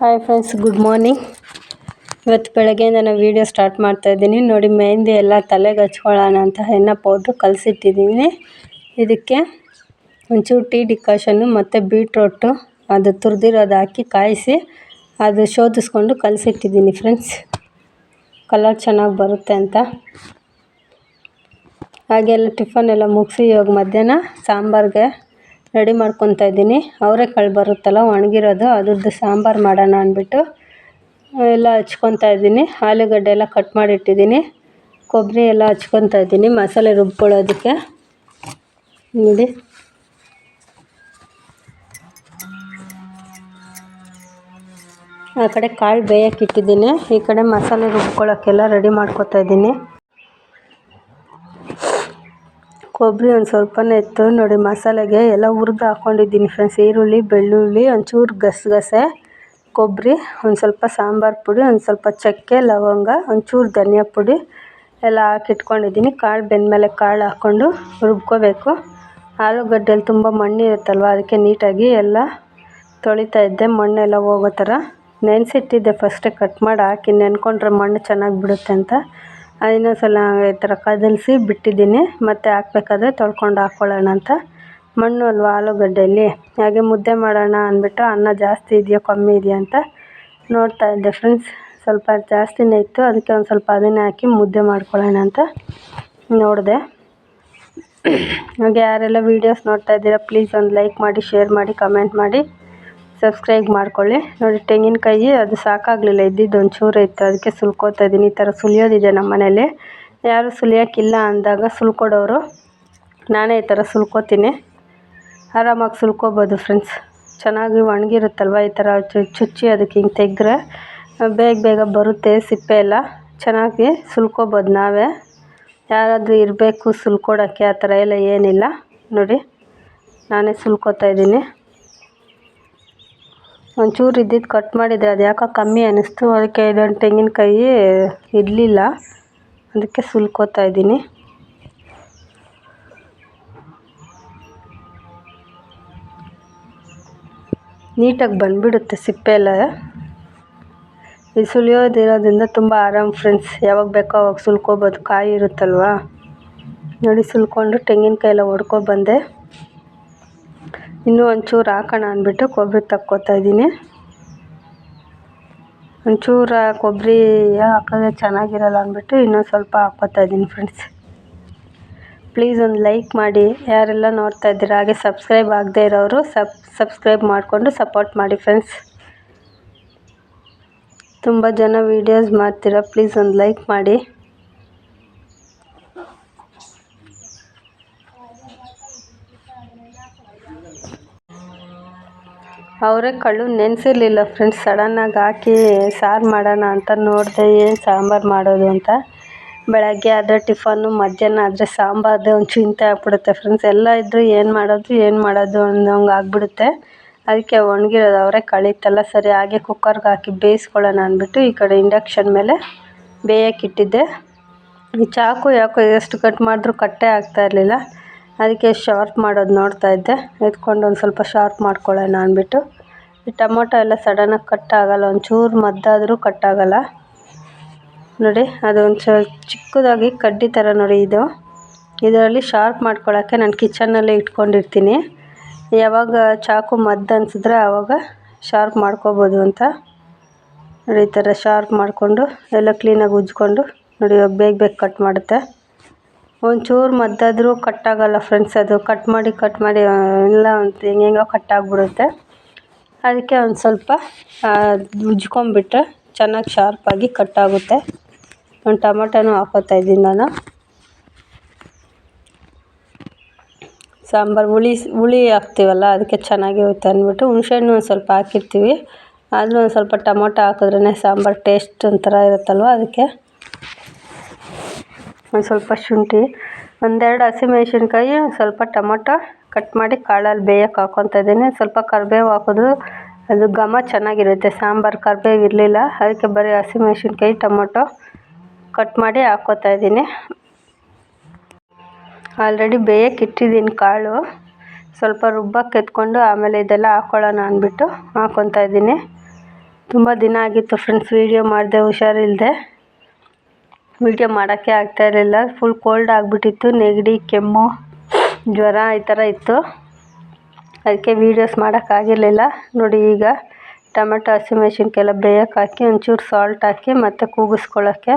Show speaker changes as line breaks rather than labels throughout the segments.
Hi friends good morning ಇವತ್ತು ಬೆಳಗ್ಗೆಯಿಂದ ನಾನು ವೀಡಿಯೋ ಸ್ಟಾರ್ಟ್ ಮಾಡ್ತಾ ಇದ್ದೀನಿ. ನೋಡಿ ಮೆಹಂದಿ ಎಲ್ಲ ತಲೆಗೆ ಹಚ್ಕೊಳ್ಳೋಣ ಅಂತ ಎಣ್ಣೆ ಪೌಡ್ರು ಕಲಸಿಟ್ಟಿದ್ದೀನಿ. ಇದಕ್ಕೆ ಒಂಚೂರು ಟೀ ಡಿಕಾಷನ್ನು ಮತ್ತು ಬೀಟ್ರೋಟು ಅದು ತುರಿದಿರೋದು ಹಾಕಿ ಕಾಯಿಸಿ ಅದು ಶೋಧಿಸ್ಕೊಂಡು ಕಲಸಿಟ್ಟಿದ್ದೀನಿ ಫ್ರೆಂಡ್ಸ್ ಕಲರ್ ಚೆನ್ನಾಗಿ ಬರುತ್ತೆ ಅಂತ. ಹಾಗೆಲ್ಲ ಟಿಫನ್ ಎಲ್ಲ ಮುಗಿಸಿ ಇವಾಗ ಮಧ್ಯಾಹ್ನ ಸಾಂಬಾರಿಗೆ ರೆಡಿ ಮಾಡ್ಕೊತಾ ಇದ್ದೀನಿ. ಅವರೆಕಾಳು ಬರುತ್ತಲ್ಲ, ಒಣಗಿರೋದು, ಅದ್ರದ್ದು ಸಾಂಬಾರು ಮಾಡೋಣ ಅಂದ್ಬಿಟ್ಟು ಎಲ್ಲ ಹಚ್ಕೊತಾ ಇದ್ದೀನಿ. ಆಲೂಗಡ್ಡೆ ಎಲ್ಲ ಕಟ್ ಮಾಡಿ ಇಟ್ಟಿದ್ದೀನಿ ಕೊಬ್ಬರಿ ಎಲ್ಲ ಹಚ್ಕೊತಾ ಇದ್ದೀನಿ, ಮಸಾಲೆ ರುಬ್ಕೊಳ್ಳೋದಕ್ಕೆ. ನೋಡಿ. ಆ ಕಡೆ ಕಾಳು ಬೇಯಕ್ಕೆ ಇಟ್ಟಿದ್ದೀನಿ. ಈ ಕಡೆ ಮಸಾಲೆ ರುಬ್ಕೊಳ್ಳೋಕ್ಕೆಲ್ಲ ರೆಡಿ ಮಾಡ್ಕೊತಾ ಇದ್ದೀನಿ. ಕೊಬ್ಬರಿ ಒಂದು ಸ್ವಲ್ಪನೇ ಇತ್ತು. ನೋಡಿ ಮಸಾಲೆಗೆ ಎಲ್ಲ ಹುರಿದು ಹಾಕ್ಕೊಂಡಿದ್ದೀನಿ ಫ್ರೆಂಡ್ಸ್ ಈರುಳ್ಳಿ, ಬೆಳ್ಳುಳ್ಳಿ, ಒಂಚೂರು ಗಸಗಸೆ, ಕೊಬ್ಬರಿ, ಒಂದು ಸ್ವಲ್ಪ ಸಾಂಬಾರು ಪುಡಿ, ಒಂದು ಸ್ವಲ್ಪ ಚಕ್ಕೆ, ಲವಂಗ, ಒಂಚೂರು ಧನಿಯಾ ಪುಡಿ ಎಲ್ಲ ಹಾಕಿಟ್ಕೊಂಡಿದ್ದೀನಿ. ಕಾಳು ಬೆಂದಮೇಲೆ ಕಾಳು ಹಾಕ್ಕೊಂಡು ರುಬ್ಕೋಬೇಕು. ಆಲೂಗಡ್ಡೆಲಿ ತುಂಬ ಮಣ್ಣಿರುತ್ತಲ್ವ ಅದಕ್ಕೆ ನೀಟಾಗಿ ಎಲ್ಲ ತೊಳಿತಾ ಇದ್ದೆ. ಮಣ್ಣೆಲ್ಲ ಹೋಗೋ ಥರ. ನೆನೆಸಿಟ್ಟಿದ್ದೆ ಫಸ್ಟೇ ಕಟ್ ಮಾಡಿ ಹಾಕಿ. ನೆನ್ಕೊಂಡ್ರೆ ಮಣ್ಣು ಚೆನ್ನಾಗಿ ಬಿಡುತ್ತೆ ಅಂತ. ಇನ್ನೊಂದು ಸಲ ಈ ಥರ ಕದಲಿಸಿ ಬಿಟ್ಟಿದ್ದೀನಿ. ಮತ್ತೆ ಹಾಕ್ಬೇಕಾದ್ರೆ ತೊಳ್ಕೊಂಡು ಹಾಕ್ಕೊಳ್ಳೋಣ ಅಂತ. ಮಣ್ಣು ಅಲ್ವಾ ಆಲೂಗಡ್ಡೆಯಲ್ಲಿ ಹಾಗೆ ಮುದ್ದೆ ಮಾಡೋಣ ಅಂದ್ಬಿಟ್ಟು ಅನ್ನ ಜಾಸ್ತಿ ಇದೆಯಾ, ಕಮ್ಮಿ ಇದೆಯಾ ಅಂತ ನೋಡ್ತಾ ಇದ್ದೆ ಫ್ರೆಂಡ್ಸ್ ಸ್ವಲ್ಪ ಜಾಸ್ತಿನೇ ಇತ್ತು. ಅದಕ್ಕೆ ಒಂದು ಸ್ವಲ್ಪ ಅದನ್ನೇ ಹಾಕಿ ಮುದ್ದೆ ಮಾಡ್ಕೊಳ್ಳೋಣ ಅಂತ ನೋಡಿದೆ. ಹಾಗೆ ಯಾರೆಲ್ಲ ವೀಡಿಯೋಸ್ ನೋಡ್ತಾ ಇದ್ದೀರಾ ಪ್ಲೀಸ್ ಒಂದು ಲೈಕ್ ಮಾಡಿ ಶೇರ್ ಮಾಡಿ ಕಮೆಂಟ್ ಮಾಡಿ. ಸಬ್ಸ್ಕ್ರೈಬ್ ಮಾಡ್ಕೊಳ್ಳಿ. ನೋಡಿ, ತೆಂಗಿನಕಾಯಿ ಅದು ಸಾಕಾಗಲಿಲ್ಲ, ಇದ್ದಿದ್ದು ಒಂಚೂರು ಇತ್ತು. ಅದಕ್ಕೆ ಸುಲ್ಕೋತಾ ಇದ್ದೀನಿ ಈ ಥರ ಸುಲಿಯೋದಿದೆ ನಮ್ಮ ಮನೇಲಿ ಯಾರು ಸುಲಿಯೋಕ್ಕಿಲ್ಲ ಅಂದಾಗ ಸುಲ್ಕೊಡೋರು. ನಾನೇ ಈ ಥರ ಸುಲ್ಕೋತೀನಿ. ಆರಾಮಾಗಿ ಸುಲ್ಕೋಬೋದು ಫ್ರೆಂಡ್ಸ್ ಚೆನ್ನಾಗಿ ಒಣಗಿರುತ್ತಲ್ವ ಈ ಥರ ಚುಚ್ಚಿ ಅದಕ್ಕೆ ಹಿಂಗೆ ತೆಗೆದ್ರೆ? ಬೇಗ ಬೇಗ ಬರುತ್ತೆ, ಸಿಪ್ಪೆ ಎಲ್ಲ. ಚೆನ್ನಾಗಿ ಸುಲ್ಕೋಬೋದು ನಾವೇ. ಯಾರಾದರೂ ಇರಬೇಕು ಸುಲ್ಕೊಡೋಕ್ಕೆ, ಆ ಥರ ಎಲ್ಲ ಏನಿಲ್ಲ. ನೋಡಿ, ನಾನೇ ಸುಲ್ಕೋತಾ ಇದ್ದೀನಿ ಒಂಚೂರು ಇದ್ದಿದ್ದು ಕಟ್ ಮಾಡಿದರೆ ಅದು ಯಾಕೋ ಕಮ್ಮಿ ಅನ್ನಿಸ್ತು ಅದಕ್ಕೆ ಇದೊಂದು ತೆಂಗಿನಕಾಯಿ ಇರಲಿಲ್ಲ ಅದಕ್ಕೆ ಸುಲ್ಕೋತಾ ಇದ್ದೀನಿ. ನೀಟಾಗಿ ಬಂದುಬಿಡುತ್ತೆ ಸಿಪ್ಪೆ ಎಲ್ಲ. ಈ ಸುಲಿಯೋದಿರೋದ್ರಿಂದ ತುಂಬ ಆರಾಮ್ ಫ್ರೆಂಡ್ಸ್ ಯಾವಾಗ ಬೇಕೋ ಅವಾಗ ಸುಲ್ಕೋಬೋದು. ಕಾಯಿ ಇರುತ್ತಲ್ವ? ನೋಡಿ ಸುಲ್ಕೊಂಡು ತೆಂಗಿನಕಾಯಿ ಎಲ್ಲ ಹೊಡ್ಕೊಬಂದೆ ಇನ್ನೂ ಒಂಚೂರು ಹಾಕೋಣ ಅಂದ್ಬಿಟ್ಟು ಕೊಬ್ಬರಿ ತಕ್ಕೋತಾ ಇದ್ದೀನಿ. ಒಂಚೂರು ಕೊಬ್ಬರಿ ಹಾಕಿದ್ರೆ ಚೆನ್ನಾಗಿರಲ್ಲ ಅಂದ್ಬಿಟ್ಟು ಇನ್ನೊಂದು ಸ್ವಲ್ಪ ಹಾಕ್ಕೋತಾ ಇದ್ದೀನಿ ಫ್ರೆಂಡ್ಸ್ ಪ್ಲೀಸ್ ಒಂದು ಲೈಕ್ ಮಾಡಿ. ಯಾರೆಲ್ಲ ನೋಡ್ತಾ ಇದ್ದೀರಾ, ಹಾಗೆ ಸಬ್ಸ್ಕ್ರೈಬ್ ಆಗದೇ ಇರೋರು ಸಬ್ ಸಬ್ಸ್ಕ್ರೈಬ್ ಮಾಡಿಕೊಂಡು ಸಪೋರ್ಟ್ ಮಾಡಿ ಫ್ರೆಂಡ್ಸ್ ತುಂಬ ಜನ ವೀಡಿಯೋಸ್ ಮಾಡ್ತೀರಾ ಪ್ಲೀಸ್ ಒಂದು ಲೈಕ್ ಮಾಡಿ. ಅವರೆಕಾಳು ನೆನೆಸಿರ್ಲಿಲ್ಲ ಫ್ರೆಂಡ್ಸ್ ಸಡನ್ನಾಗಿ ಹಾಕಿ ಸಾರು ಮಾಡೋಣ ಅಂತ ನೋಡಿದೆ ಏನು ಸಾಂಬಾರು ಮಾಡೋದು ಅಂತ. ಬೆಳಗ್ಗೆ ಆದರೆ ಟಿಫನ್ನು, ಮಧ್ಯಾಹ್ನ ಆದರೆ ಸಾಂಬಾರ್ದೇ ಒಂದು ಚಿಂತೆ ಆಗ್ಬಿಡುತ್ತೆ ಫ್ರೆಂಡ್ಸ್ ಎಲ್ಲ ಇದ್ದರೂ ಏನು ಮಾಡೋದು ಏನು ಮಾಡೋದು ಅನ್ನೋಂಗೆ ಆಗಿಬಿಡುತ್ತೆ. ಅದಕ್ಕೆ ಒಣಗಿರೋದು ಅವರೇ ಕಳೀತಲ್ಲ, ಸರಿ ಹಾಗೆ ಕುಕ್ಕರ್ಗೆ ಹಾಕಿ ಬೇಯಿಸ್ಕೊಳ್ಳೋಣ ಅಂದ್ಬಿಟ್ಟು ಈ ಕಡೆ ಇಂಡಕ್ಷನ್ ಮೇಲೆ ಬೇಯೋಕ್ಕಿಟ್ಟಿದ್ದೆ ಈ ಚಾಕು ಯಾಕೋ ಎಷ್ಟು ಕಟ್ ಮಾಡಿದ್ರೂ ಕಟ್ಟೇ ಆಗ್ತಾ ಇರಲಿಲ್ಲ. ಅದಕ್ಕೆ ಶಾರ್ಪ್ ಮಾಡೋದು ನೋಡ್ತಾ ಇದ್ದೆ. ಎತ್ಕೊಂಡು ಒಂದು ಸ್ವಲ್ಪ ಶಾರ್ಪ್ ಮಾಡ್ಕೊಳ್ಳೋಣ ಅಂದ್ಬಿಟ್ಟು. ಈ ಟೊಮೊಟೊ ಎಲ್ಲ ಸಡನ್ನಾಗಿ ಕಟ್ ಆಗೋಲ್ಲ, ಒಂಚೂರು ಮದ್ದಾದರೂ ಕಟ್ ಆಗೋಲ್ಲ. ನೋಡಿ ಅದು ಒಂದು ಚಿಕ್ಕದಾಗಿ ಕಡ್ಡಿ ಥರ ನೋಡಿ ಇದು. ಇದರಲ್ಲಿ ಶಾರ್ಪ್ ಮಾಡ್ಕೊಳ್ಳೋಕ್ಕೆ ನಾನು ಕಿಚನ್ನಲ್ಲೇ ಇಟ್ಕೊಂಡಿರ್ತೀನಿ. ಯಾವಾಗ ಚಾಕು ಮದ್ದು ಅನಿಸಿದ್ರೆ ಆವಾಗ ಶಾರ್ಪ್ ಮಾಡ್ಕೋಬೋದು ಅಂತ. ನೋಡಿ, ಈ ಥರ ಶಾರ್ಪ್ ಮಾಡಿಕೊಂಡು, ಎಲ್ಲ ಕ್ಲೀನಾಗಿ ಉಜ್ಕೊಂಡು, ನೋಡಿ, ಬೇಗ ಬೇಗ ಕಟ್ ಮಾಡುತ್ತೆ. ಒಂಚೂರು ಮದ್ದಾದರೂ ಕಟ್ಟಾಗಲ್ಲ ಫ್ರೆಂಡ್ಸ್ ಅದು. ಕಟ್ ಮಾಡಿ ಕಟ್ ಮಾಡಿ ಎಲ್ಲ ಅಂತ ಹೆಂಗೆಂಗೋ ಕಟ್ಟಾಗ್ಬಿಡುತ್ತೆ ಅದಕ್ಕೆ ಒಂದು ಸ್ವಲ್ಪ ಉಜ್ಕೊಂಬಿಟ್ರೆ ಚೆನ್ನಾಗಿ ಶಾರ್ಪಾಗಿ ಕಟ್ಟಾಗುತ್ತೆ ಒಂದು ಟೊಮೊಟೊನೂ ಹಾಕೋತಾ ಇದ್ದೀನಿ ನಾನು. ಸಾಂಬಾರು ಹುಳಿ ಹುಳಿ ಹಾಕ್ತೀವಲ್ಲ, ಅದಕ್ಕೆ ಚೆನ್ನಾಗಿರುತ್ತೆ ಅಂದ್ಬಿಟ್ಟು ಹುಣ್ಸೆಹಣ್ಣು ಒಂದು ಸ್ವಲ್ಪ ಹಾಕಿರ್ತೀವಿ. ಆದರೂ ಒಂದು ಸ್ವಲ್ಪ ಟೊಮೊಟೊ ಹಾಕಿದ್ರೇ ಸಾಂಬಾರು ಟೇಸ್ಟ್ ಒಂಥರ ಇರುತ್ತಲ್ವ, ಅದಕ್ಕೆ ಒಂದು ಸ್ವಲ್ಪ ಶುಂಠಿ, ಒಂದೆರಡು ಹಸಿಮೆಣ್ಸಿನ್ಕಾಯಿ ಸ್ವಲ್ಪ ಟೊಮೊಟೊ ಕಟ್ ಮಾಡಿ ಕಾಳಲ್ಲಿ ಬೇಯಕ್ಕೆ ಹಾಕ್ಕೊತಾ ಇದ್ದೀನಿ ಸ್ವಲ್ಪ ಕರಿಬೇವು ಹಾಕಿದ್ರು ಅದು ಘಮ ಚೆನ್ನಾಗಿರುತ್ತೆ. ಸಾಂಬಾರು ಕರಿಬೇವು ಇರಲಿಲ್ಲ. ಅದಕ್ಕೆ ಬರೀ ಹಸಿಮೆಣ್ಸಿನ್ಕಾಯಿ, ಟೊಮೊಟೊ ಕಟ್ ಮಾಡಿ ಹಾಕ್ಕೋತಾ ಇದ್ದೀನಿ ಆಲ್ರೆಡಿ ಬೇಯಕ್ಕೆ ಇಟ್ಟಿದ್ದೀನಿ ಕಾಳು. ಸ್ವಲ್ಪ ರುಬ್ಬಕ್ಕೆ ಎತ್ಕೊಂಡು ಆಮೇಲೆ ಇದೆಲ್ಲ ಹಾಕ್ಕೊಳ್ಳೋಣ ಅಂದ್ಬಿಟ್ಟು ಹಾಕ್ಕೊತಾ ಇದ್ದೀನಿ ತುಂಬ ದಿನ ಆಗಿತ್ತು ಫ್ರೆಂಡ್ಸ್, ವೀಡಿಯೋ ಮಾಡಿದೆ ಹುಷಾರಿಲ್ಲದೆ ವೀಡಿಯೋ ಮಾಡೋಕ್ಕೆ ಆಗ್ತಾ ಇರಲಿಲ್ಲ. ಫುಲ್ ಕೋಲ್ಡ್ ಆಗಿಬಿಟ್ಟಿತ್ತು, ನೆಗಡಿ, ಕೆಮ್ಮು, ಜ್ವರ ಈ ಥರ ಇತ್ತು. ಅದಕ್ಕೆ ವೀಡಿಯೋಸ್ ಮಾಡೋಕ್ಕಾಗಿರಲಿಲ್ಲ ನೋಡಿ ಈಗ ಟೊಮೆಟೊ ಹಸಿಮೆಣ್ಸಿನ್ಕಾಯೆಲ್ಲ ಬೇಯಕ್ಕೆ ಹಾಕಿ, ಒಂಚೂರು ಸಾಲ್ಟ್ ಹಾಕಿ ಮತ್ತು ಕೂಗಿಸ್ಕೊಳ್ಳೋಕ್ಕೆ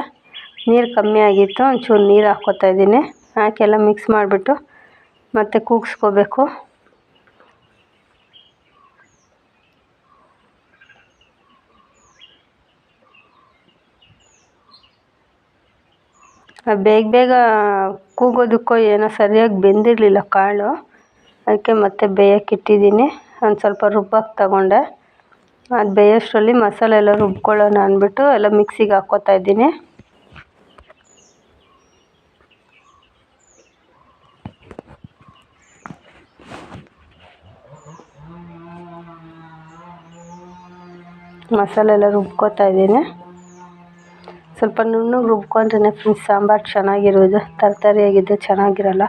ನೀರು ಕಮ್ಮಿ ಆಗಿತ್ತು. ಒಂಚೂರು ನೀರು ಹಾಕ್ಕೋತಾ ಇದ್ದೀನಿ. ಹಾಕಿ ಎಲ್ಲ ಮಿಕ್ಸ್ ಮಾಡಿಬಿಟ್ಟು ಮತ್ತು ಕೂಗಿಸ್ಕೋಬೇಕು. ಬೇಗ ಬೇಗ ಕೂಗೋದಕ್ಕೋ ಏನೋ ಸರಿಯಾಗಿ ಬೆಂದಿರಲಿಲ್ಲ ಕಾಳು. ಅದಕ್ಕೆ ಮತ್ತೆ ಬೇಯಕ್ಕೆ ಇಟ್ಟಿದ್ದೀನಿ. ಒಂದು ಸ್ವಲ್ಪ ರುಬ್ಬಕ್ಕೆ ತಗೊಂಡೆ. ಅದು ಬೇಯೋಷ್ಟರಲ್ಲಿ ಮಸಾಲೆ ಎಲ್ಲ ರುಬ್ಕೊಳ್ಳೋಣ ಅಂದ್ಬಿಟ್ಟು ಎಲ್ಲ ಮಿಕ್ಸಿಗೆ ಹಾಕ್ಕೋತಾ ಇದ್ದೀನಿ. ಮಸಾಲೆ ಎಲ್ಲ ರುಬ್ಕೋತಾ ಇದ್ದೀನಿ. ಸ್ವಲ್ಪ ನುಣ್ಣಗೆ ರುಬ್ಕೊಂಡ್ರೆ ಫ್ರೆಂಡ್ಸ್ ಸಾಂಬಾರು ಚೆನ್ನಾಗಿರೋದು. ತರಕಾರಿಯಾಗಿದ್ದು ಚೆನ್ನಾಗಿರಲ್ಲ.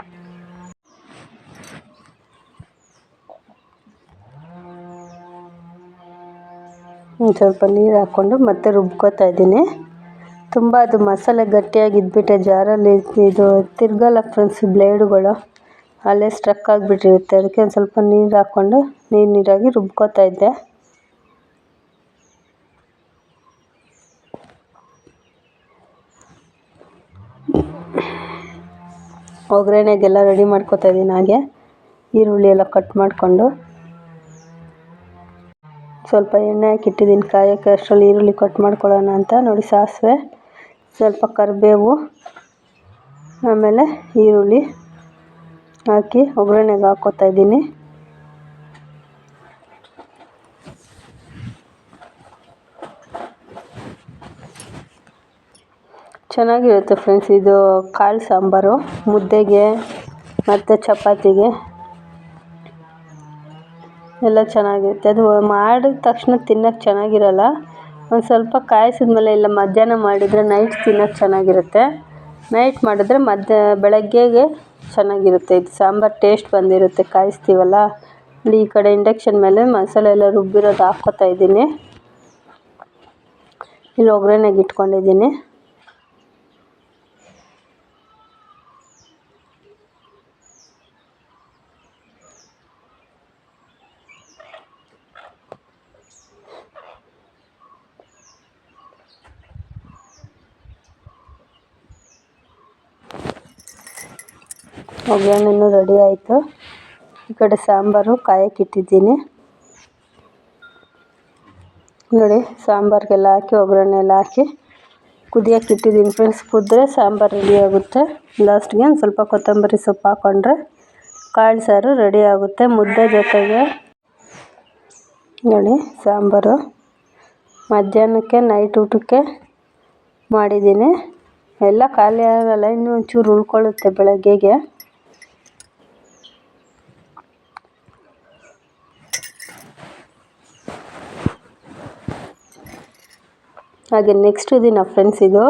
ಸ್ವಲ್ಪ ನೀರು ಹಾಕ್ಕೊಂಡು ಮತ್ತೆ ರುಬ್ಕೋತಾ ಇದ್ದೀನಿ. ತುಂಬ ಅದು ಮಸಾಲೆ ಗಟ್ಟಿಯಾಗಿ ಇದ್ಬಿಟ್ಟೆ ಜಾರಲ್ಲಿ ಇದು ತಿರ್ಗಲ್ಲ ಫ್ರೆಂಡ್ಸ್ ಬ್ಲೇಡುಗಳು. ಅಲ್ಲೇ ಸ್ಟ್ರಕ್ ಆಗಿಬಿಟ್ಟಿರುತ್ತೆ. ಅದಕ್ಕೆ ಒಂದು ಸ್ವಲ್ಪ ನೀರು ಹಾಕ್ಕೊಂಡು ನೀರು ನೀರಾಗಿ ರುಬ್ಕೋತಾ ಇದ್ದೆ. ಒಗ್ಗರಣೆಗೆಲ್ಲ ರೆಡಿ ಮಾಡ್ಕೊತಾ ಇದ್ದೀನಿ. ಹಾಗೆ ಈರುಳ್ಳಿ ಎಲ್ಲ ಕಟ್ ಮಾಡಿಕೊಂಡು ಸ್ವಲ್ಪ ಎಣ್ಣೆ ಹಾಕಿಟ್ಟಿದ್ದೀನಿ ಕಾಯೋಕ್ಕೆ ಅಷ್ಟರಲ್ಲಿ ಈರುಳ್ಳಿ ಕಟ್ ಮಾಡ್ಕೊಳ್ಳೋಣ ಅಂತ. ನೋಡಿ ಸಾಸಿವೆ, ಸ್ವಲ್ಪ ಕರಿಬೇವು, ಆಮೇಲೆ ಈರುಳ್ಳಿ ಹಾಕಿ ಒಗ್ಗರಣೆಗೆ ಹಾಕ್ಕೋತಾ ಇದ್ದೀನಿ. ಚೆನ್ನಾಗಿರುತ್ತೆ ಫ್ರೆಂಡ್ಸ್ ಇದು ಕಾಳು ಸಾಂಬಾರು, ಮುದ್ದೆಗೆ ಮತ್ತು ಚಪಾತಿಗೆ. ಎಲ್ಲ ಚೆನ್ನಾಗಿರುತ್ತೆ. ಅದು ಮಾಡಿದ ತಕ್ಷಣ ತಿನ್ನೋಕ್ಕೆ ಚೆನ್ನಾಗಿರಲ್ಲ. ಒಂದು ಸ್ವಲ್ಪ ಕಾಯಿಸಿದ ಮೇಲೆ ಇಲ್ಲ ಮಧ್ಯಾಹ್ನ ಮಾಡಿದರೆ ನೈಟ್ ತಿನ್ನೋಕ್ಕೆ ಚೆನ್ನಾಗಿರುತ್ತೆ. ನೈಟ್ ಮಾಡಿದ್ರೆ ಮಧ್ಯ, ಬೆಳಗ್ಗೆಗೆ ಚೆನ್ನಾಗಿರುತ್ತೆ. ಇದು ಸಾಂಬಾರು ಟೇಸ್ಟ್ ಬಂದಿರುತ್ತೆ. ಕಾಯಿಸ್ತೀವಲ್ಲ. ಇಲ್ಲಿ ಈ ಕಡೆ ಇಂಡಕ್ಷನ್ ಮೇಲೆ ಮಸಾಲೆ ಎಲ್ಲ ರುಬ್ಬಿರೋದು ಹಾಕ್ಕೋತಾ ಇದ್ದೀನಿ. ಇಲ್ಲಿ ಒಗ್ಗರಣೆಗೆ ಇಟ್ಕೊಂಡಿದ್ದೀನಿ. ಒಗ್ಗರಣೆನೂ ರೆಡಿ ಆಯಿತು. ಈ ಕಡೆ ಸಾಂಬಾರು, ಕಾಯಕ್ಕೆ ಇಟ್ಟಿದ್ದೀನಿ. ನೋಡಿ, ಸಾಂಬಾರಿಗೆಲ್ಲ ಹಾಕಿ ಒಗ್ಗರಣೆ ಎಲ್ಲ ಹಾಕಿ ಕುದಿಯೋಕೆ ಇಟ್ಟಿದ್ದೀನಿ ಫ್ರೆಂಡ್ಸ್ ಕುದ್ರೆ ಸಾಂಬಾರು ರೆಡಿ ಆಗುತ್ತೆ. ಲಾಸ್ಟ್ಗೆ ಒಂದು ಸ್ವಲ್ಪ ಕೊತ್ತಂಬರಿ ಸೊಪ್ಪು ಹಾಕ್ಕೊಂಡ್ರೆ ಕಾಳು ಸಾರು ರೆಡಿ ಆಗುತ್ತೆ. ಮುದ್ದೆ ಜೊತೆಗೆ ನೋಡಿ, ಸಾಂಬಾರು. ಮಧ್ಯಾಹ್ನಕ್ಕೆ ನೈಟ್ ಊಟಕ್ಕೆ ಮಾಡಿದ್ದೀನಿ. ಎಲ್ಲ ಖಾಲಿ ಆಗಲ್ಲ, ಇನ್ನೂ ಒಂಚೂರು ಉಳ್ಕೊಳ್ಳುತ್ತೆ ಬೆಳಗ್ಗೆಗೆ. ಹಾಗೆ ನೆಕ್ಸ್ಟ್ ದಿನ ಫ್ರೆಂಡ್ಸ್ ಇದು,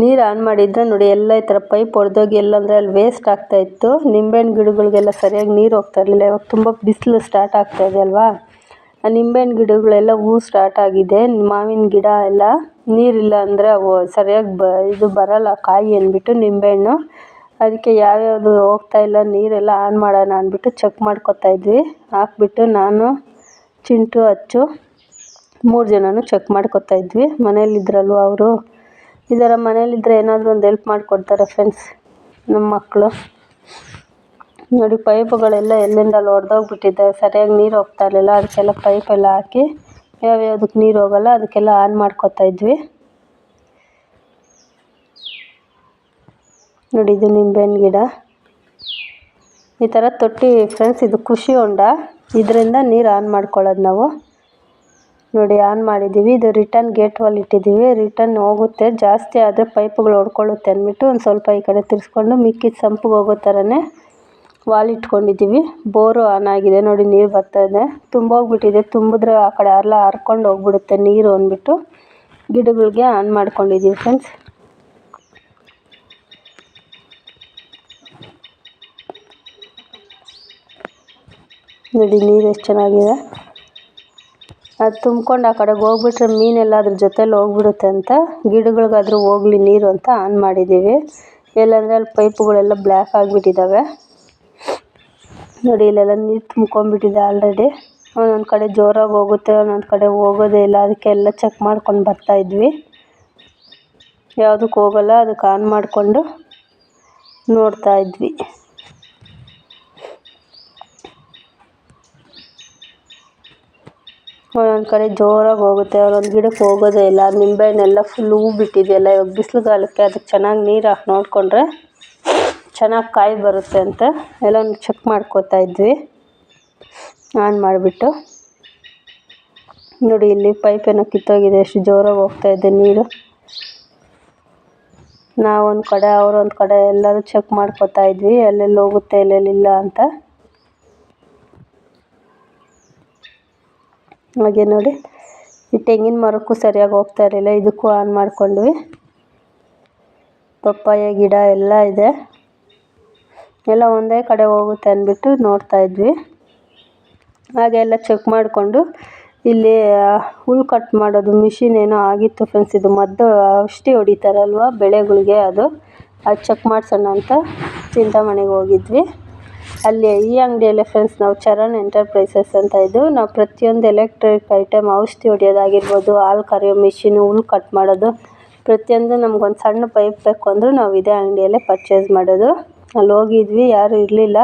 ನೀರು ಆನ್ ಮಾಡಿದ್ರೆ ನೋಡಿ ಎಲ್ಲ ಈ ಥರ ಪೈಪ್ ಹೊಡೆದೋಗಿ ಎಲ್ಲಂದರೆ ಅಲ್ಲಿ ವೇಸ್ಟ್ ಆಗ್ತಾಯಿತ್ತು ನಿಂಬೆಹಣ್ಣು ಗಿಡಗಳಿಗೆಲ್ಲ ಸರಿಯಾಗಿ ನೀರು ಹೋಗ್ತಾ ಇರಲಿಲ್ಲ. ಇವಾಗ ತುಂಬ ಬಿಸಿಲು ಸ್ಟಾರ್ಟ್ ಆಗ್ತಾ ಇದೆ ಅಲ್ವಾ? ಆ ನಿಂಬೆಹಣ್ಣು ಗಿಡಗಳೆಲ್ಲ ಹೂ ಸ್ಟಾರ್ಟ್ ಆಗಿದೆ. ಮಾವಿನ ಗಿಡ ಎಲ್ಲ ನೀರಿಲ್ಲ ಅಂದರೆ ಸರಿಯಾಗಿ ಬ, ಇದು ಬರಲ್ಲ ಕಾಯಿ ಅಂದ್ಬಿಟ್ಟು ನಿಂಬೆಹಣ್ಣು. ಅದಕ್ಕೆ ಯಾವ್ಯಾವುದು ಹೋಗ್ತಾ ಇಲ್ಲ, ನೀರೆಲ್ಲ ಆನ್ ಮಾಡೋಣ ಅಂದ್ಬಿಟ್ಟು ಚೆಕ್ ಮಾಡ್ಕೊತಾ ಇದ್ವಿ. ಹಾಕ್ಬಿಟ್ಟು ನಾನು ಚಿಂಟು, ಅಚ್ಚು ಮೂರು ಜನನೂ ಚೆಕ್ ಮಾಡ್ಕೊತಾ ಇದ್ವಿ. ಮನೇಲಿದ್ರಲ್ವ ಅವರು? ಈ ಥರ ಮನೇಲಿದ್ದರೆ ಏನಾದರೂ ಒಂದು ಹೆಲ್ಪ್ ಮಾಡಿಕೊಡ್ತಾರೆ ಫ್ರೆಂಡ್ಸ್ ನಮ್ಮ ಮಕ್ಕಳು ನೋಡಿ, ಪೈಪುಗಳೆಲ್ಲ ಎಲ್ಲಿಂದ ಒಡೆದೋಗ್ಬಿಟ್ಟಿದೆ ಸರಿಯಾಗಿ ನೀರು ಹೋಗ್ತಾ ಇರಲಿಲ್ಲ. ಅದಕ್ಕೆಲ್ಲ ಪೈಪೆಲ್ಲ ಹಾಕಿ ಯಾವ್ಯಾವ್ದಕ್ಕೆ ನೀರು ಹೋಗಲ್ಲ, ಅದಕ್ಕೆಲ್ಲ ಆನ್ ಮಾಡ್ಕೊತಾ ಇದ್ವಿ. ನೋಡಿ, ಇದು ನಿಂಬೆಹಣ್ಣು ಗಿಡ. ಈ ಥರ ತೊಟ್ಟಿ ಫ್ರೆಂಡ್ಸ್ ಇದು ಖುಷಿ ಹೊಂಡ. ಇದರಿಂದ ನೀರು ಆನ್ ಮಾಡ್ಕೊಳ್ಳೋದು ನಾವು. ನೋಡಿ, ಆನ್ ಮಾಡಿದ್ದೀವಿ. ಇದು ರಿಟರ್ನ್ ಗೇಟ್ ವಾಲ್ ಇಟ್ಟಿದ್ದೀವಿ. ರಿಟರ್ನ್ ಹೋಗುತ್ತೆ. ಜಾಸ್ತಿ ಆದರೆ ಪೈಪ್ಗಳು ಹೊಡ್ಕೊಳ್ಳುತ್ತೆ ಅಂದ್ಬಿಟ್ಟು ಒಂದು ಸ್ವಲ್ಪ ಈ ಕಡೆ ತಿರ್ಸ್ಕೊಂಡು ಮಿಕ್ಕಿದ ಸಂಪಿಗೆ ಹೋಗೋ ಥರನೇ ವಾಲ್ ಇಟ್ಕೊಂಡಿದ್ದೀವಿ. ಬೋರು ಆನ್ ಆಗಿದೆ. ನೋಡಿ, ನೀರು ಬರ್ತಾ ಇದೆ. ತುಂಬೋಗ್ಬಿಟ್ಟಿದೆ. ತುಂಬಿದ್ರೆ ಆ ಕಡೆ ಎಲ್ಲ ಹರ್ಕೊಂಡು ಹೋಗ್ಬಿಡುತ್ತೆ ನೀರು ಅಂದ್ಬಿಟ್ಟು. ಗಿಡಗಳಿಗೆ ಆನ್ ಮಾಡ್ಕೊಂಡಿದ್ದೀವಿ ಫ್ರೆಂಡ್ಸ್ ನೋಡಿ, ನೀರು ಎಷ್ಟು ಚೆನ್ನಾಗಿದೆ. ಅದು ತುಂಬ್ಕೊಂಡು ಆ ಕಡೆಗೆ ಹೋಗ್ಬಿಟ್ರೆ ಮೀನೆಲ್ಲ ಅದ್ರ ಜೊತೆಲಿ ಹೋಗ್ಬಿಡುತ್ತೆ ಅಂತ. ಗಿಡಗಳಿಗಾದ್ರೂ ಹೋಗ್ಲಿ ನೀರು ಅಂತ ಆನ್ ಮಾಡಿದ್ದೀವಿ ಇಲ್ಲಾಂದರೆ ಅಲ್ಲಿ ಪೈಪುಗಳೆಲ್ಲ ಬ್ಲ್ಯಾಕ್ ಆಗಿಬಿಟ್ಟಿದ್ದಾವೆ ನೋಡಿ, ಇಲ್ಲೆಲ್ಲ ನೀರು ತುಂಬ್ಕೊಂಡ್ಬಿಟ್ಟಿದೆ ಆಲ್ರೆಡಿ. ಒಂದೊಂದು ಕಡೆ ಜೋರಾಗಿ ಹೋಗುತ್ತೆ, ಒಂದೊಂದು ಕಡೆ ಹೋಗೋದೇ ಇಲ್ಲ. ಅದಕ್ಕೆ ಎಲ್ಲ ಚೆಕ್ ಮಾಡ್ಕೊಂಡು ಬರ್ತಾಯಿದ್ವಿ ಯಾವುದಕ್ಕೆ ಹೋಗಲ್ಲ ಅದಕ್ಕೆ ಆನ್ ಮಾಡಿಕೊಂಡು ನೋಡ್ತಾ ಇದ್ವಿ. ಒಂದೊಂದು ಕಡೆ ಜೋರಾಗಿ ಹೋಗುತ್ತೆ ಒಂದೊಂದು ಗಿಡಕ್ಕೆ ಹೋಗೋದೇ ಇಲ್ಲ ನಿಂಬೆ ಹಣ್ಣೆಲ್ಲ ಫುಲ್ ಹೂ ಬಿಟ್ಟಿದೆಯಲ್ಲ, ಇವಾಗ ಬಿಸಿಲುಗಾಲಕ್ಕೆ ಅದಕ್ಕೆ ಚೆನ್ನಾಗಿ ನೀರು ಹಾಕಿ, ನೋಡಿಕೊಂಡ್ರೆ ಚೆನ್ನಾಗಿ ಕಾಯಿ ಬರುತ್ತೆ ಅಂತ ಎಲ್ಲನೂ ಚೆಕ್ ಮಾಡ್ಕೋತಾ ಇದ್ವಿ. ಆನ್ ಮಾಡಿಬಿಟ್ಟು. ನೋಡಿ, ಇಲ್ಲಿ ಪೈಪ್ ಏನೋ ಕಿತ್ತೋಗಿದೆ, ಎಷ್ಟು ಜೋರಾಗಿ ಹೋಗ್ತಾ ಇದೆ ನೀರು. ನಾವೊಂದು ಕಡೆ ಅವರೊಂದು ಕಡೆ ಎಲ್ಲರೂ ಚೆಕ್ ಮಾಡ್ಕೋತಾ ಇದ್ವಿ, ಎಲ್ಲೆಲ್ಲಿ ಹೋಗುತ್ತೆ, ಎಲ್ಲೆಲ್ಲಿಲ್ಲ ಅಂತ. ಹಾಗೆ ನೋಡಿ. ಈ ತೆಂಗಿನ ಮರಕ್ಕೂ ಸರಿಯಾಗಿ ಹೋಗ್ತಾ ಇರಲಿಲ್ಲ, ಇದಕ್ಕೂ ಆನ್ ಮಾಡ್ಕೊಂಡ್ವಿ. ಪಪ್ಪಾಯ, ಗಿಡ ಎಲ್ಲ ಇದೆ. ಎಲ್ಲ ಒಂದೇ ಕಡೆ ಹೋಗುತ್ತೆ ಅಂದ್ಬಿಟ್ಟು ನೋಡ್ತಾ ಇದ್ವಿ. ಹಾಗೆ ಎಲ್ಲ ಚೆಕ್ ಮಾಡಿಕೊಂಡು ಇಲ್ಲಿ ಹುಲ್ ಕಟ್ ಮಾಡೋದು ಮಿಷಿನ್ ಏನೋ ಆಗಿತ್ತು ಫ್ರೆಂಡ್ಸ್ ಇದು ಮದ್ದು, ಔಷಧಿ ಹೊಡಿತಾರಲ್ವ, ಬೆಳೆಗಳಿಗೆ ಅದು. ಅದು ಚೆಕ್ ಮಾಡಿಸೋಣ ಅಂತ ಚಿಂತಾಮಣಿಗೆ ಹೋಗಿದ್ವಿ. ಅಲ್ಲಿ ಈ ಅಂಗಡಿಯಲ್ಲೇ ಫ್ರೆಂಡ್ಸ್ ನಾವು ಚರಣ್ ಎಂಟರ್ಪ್ರೈಸಸ್ ಅಂತ ಇದು. ನಾವು ಪ್ರತಿಯೊಂದು ಎಲೆಕ್ಟ್ರಿಕ್ ಐಟಮ್ ಔಷಧಿ ಹೊಡೆಯೋದಾಗಿರ್ಬೋದು, ಹಾಲು ಕರೆಯೋ ಮಿಷಿನು ಹುಲ್ ಕಟ್ ಮಾಡೋದು. ಪ್ರತಿಯೊಂದು ನಮ್ಗೊಂದು ಸಣ್ಣ ಪೈಪ್ ಬೇಕು ಅಂದರೂ ನಾವು ಇದೇ ಅಂಗಡಿಯಲ್ಲೇ ಪರ್ಚೇಸ್ ಮಾಡೋದು. ಅಲ್ಲಿ ಹೋಗಿದ್ವಿ, ಯಾರೂ ಇರಲಿಲ್ಲ.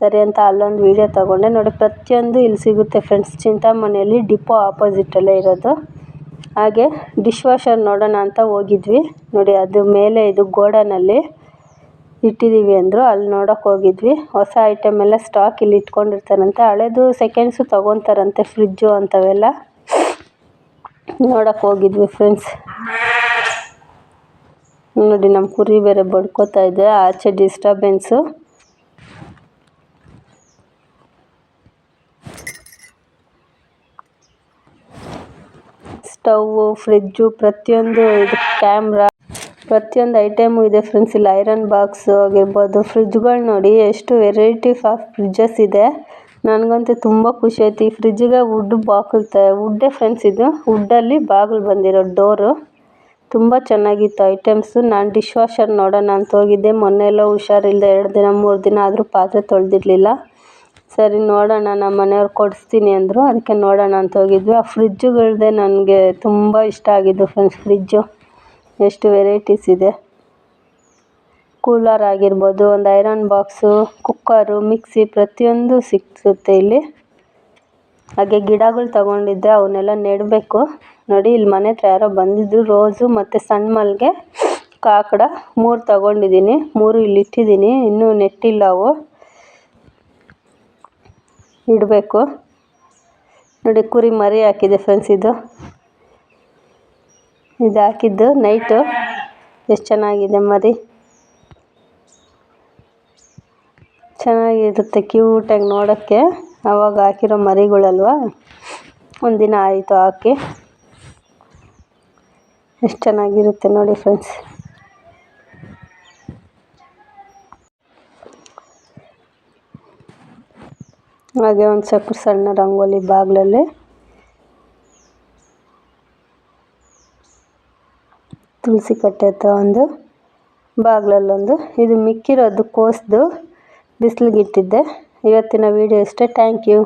ಸರಿ ಅಂತ ಅಲ್ಲೊಂದು ವೀಡಿಯೋ ತೊಗೊಂಡೆ. ನೋಡಿ, ಪ್ರತಿಯೊಂದು ಇಲ್ಲಿ ಸಿಗುತ್ತೆ ಫ್ರೆಂಡ್ಸ್ ಚಿಂತಾಮಣಿಯಲ್ಲಿ ಡಿಪೋ ಆಪೋಸಿಟಲ್ಲೇ ಇರೋದು. ಹಾಗೆ ಡಿಶ್ ವಾಷರ್ ನೋಡೋಣ ಅಂತ ಹೋಗಿದ್ವಿ. ನೋಡಿ, ಅದು ಮೇಲೆ ಇದು ಗೋಡನಲ್ಲಿ ಇಟ್ಟಿದ್ದೀವಿ ಅಂದರು ಅಲ್ಲಿ ನೋಡೋಕೆ ಹೋಗಿದ್ವಿ. ಹೊಸ ಐಟಮ್ ಎಲ್ಲ ಸ್ಟಾಕ್ ಇಲ್ಲಿ ಇಟ್ಕೊಂಡಿರ್ತಾರಂತೆ. ಹಳೇದು ಸೆಕೆಂಡ್ಸು ತೊಗೊತಾರಂತೆ ಫ್ರಿಜ್ಜು ಅಂಥವೆಲ್ಲ ನೋಡೋಕೆ ಹೋಗಿದ್ವಿ ಫ್ರೆಂಡ್ಸ್ ನೋಡಿ ನಮ್ಮ ಕುರಿ ಬೇರೆ ಬಡ್ಕೋತಾ ಇದೆ. ಆಚೆ ಡಿಸ್ಟರ್ಬೆನ್ಸು ಸ್ಟವ್ವು ಫ್ರಿಜ್ಜು ಪ್ರತಿಯೊಂದು ಇದು ಕ್ಯಾಮ್ರಾ ಪ್ರತಿಯೊಂದು ಐಟಮು ಇದೆ ಫ್ರೆಂಡ್ಸ್ ಇಲ್ಲಿ ಐರನ್ ಬಾಕ್ಸ್ ಆಗಿರ್ಬೋದು ಫ್ರಿಜ್ಗಳು ನೋಡಿ ಎಷ್ಟು ವೆರೈಟಿ ಆಫ್ ಫ್ರಿಡ್ಜಸ್ ಇದೆ. ನನಗಂತೂ ತುಂಬ ಖುಷಿ ಆಯ್ತು. ಈ ಫ್ರಿಜ್ಜಿಗೆ ವುಡ್ ಬಾಗಿಲು ತ ವುಡ್ಡೇ ಫ್ರೆಂಡ್ಸ್ ಇದು. ವುಡ್ಡಲ್ಲಿ ಬಾಗಿಲು ಬಂದಿರೋ ಡೋರು ತುಂಬ ಚೆನ್ನಾಗಿತ್ತು ಐಟಮ್ಸು ನಾನು ಡಿಶ್ ವಾಷರ್ ನೋಡೋಣ ಅಂತ ಹೋಗಿದ್ದೆ. ಮೊನ್ನೆ ಎಲ್ಲ ಹುಷಾರಿಲ್ಲದೆ ಎರಡು ದಿನ, ಮೂರು ದಿನ ಆದರೂ ಪಾತ್ರೆ ತೊಳೆದಿರಲಿಲ್ಲ. ಸರಿ ನೋಡೋಣ, ನಮ್ಮ ಮನೆಯವ್ರು ಕೊಡಿಸ್ತೀನಿ ಅಂದರು. ಅದಕ್ಕೆ ನೋಡೋಣ ಅಂತ ಹೋಗಿದ್ವಿ. ಆ ಫ್ರಿಜ್ಜುಗಳದ್ದೇ ನನಗೆ ತುಂಬ ಇಷ್ಟ ಆಗಿದ್ದು ಫ್ರೆಂಡ್ಸ್ ಫ್ರಿಜ್ಜು ಎಷ್ಟು ವೆರೈಟೀಸ್ ಇದೆ? ಕೂಲರ್ ಆಗಿರ್ಬೋದು, ಒಂದು ಐರನ್ ಬಾಕ್ಸು ಕುಕ್ಕರು ಮಿಕ್ಸಿ ಪ್ರತಿಯೊಂದು ಸಿಕ್ಸುತ್ತೆ ಇಲ್ಲಿ. ಹಾಗೆ ಗಿಡಗಳು ತಗೊಂಡಿದ್ದೆ ಅವನ್ನೆಲ್ಲ ನೆಡಬೇಕು. ನೋಡಿ, ಇಲ್ಲಿ ಮನೆ ಹತ್ರ ಯಾರೋ ಬಂದಿದ್ರು, ರೋಸು ಮತ್ತು ಸಣ್ಣ ಮಲ್ಲಿಗೆ ಕಾಕಡ ಮೂರು ತಗೊಂಡಿದ್ದೀನಿ. ಮೂರು ಇಲ್ಲಿ ಇಟ್ಟಿದ್ದೀನಿ, ಇನ್ನೂ ನೆಟ್ಟಿಲ್ಲ ಅವು. ಇಡಬೇಕು. ನೋಡಿ, ಕುರಿ ಮರಿ ಹಾಕಿದೆ ಫ್ರೆಂಡ್ಸ್ ಇದು. ಇದು ಹಾಕಿದ್ದು ನೈಟು ಎಷ್ಟು ಚೆನ್ನಾಗಿದೆ ಮರಿ. ಚೆನ್ನಾಗಿರುತ್ತೆ ಕ್ಯೂಟಾಗಿ ನೋಡೋಕ್ಕೆ. ಅವಾಗ ಹಾಕಿರೋ ಮರಿಗಳಲ್ವ. ಒಂದಿನ ಆಯಿತು ಹಾಕಿ. ಎಷ್ಟು ಚೆನ್ನಾಗಿರುತ್ತೆ ನೋಡಿ ಫ್ರೆಂಡ್ಸ್ ಹಾಗೆ ಒಂದು ಸಕ್ಕರೆ ಸಣ್ಣ ರಂಗೋಲಿ ಬಾಗಿಲಲ್ಲಿ. ತುಳಸಿ ಕಟ್ಟೆ ಹತ್ರ ಒಂದು ಬಾಗಿಲಲ್ಲೊಂದು. ಇದು ಮಿಕ್ಕಿರೋದು ಕೋಸ್ದು ಬಿಸಿಲಿಗಿಟ್ಟಿದ್ದೆ. ಇವತ್ತಿನ ವೀಡಿಯೋ ಇಷ್ಟೇ. Thank you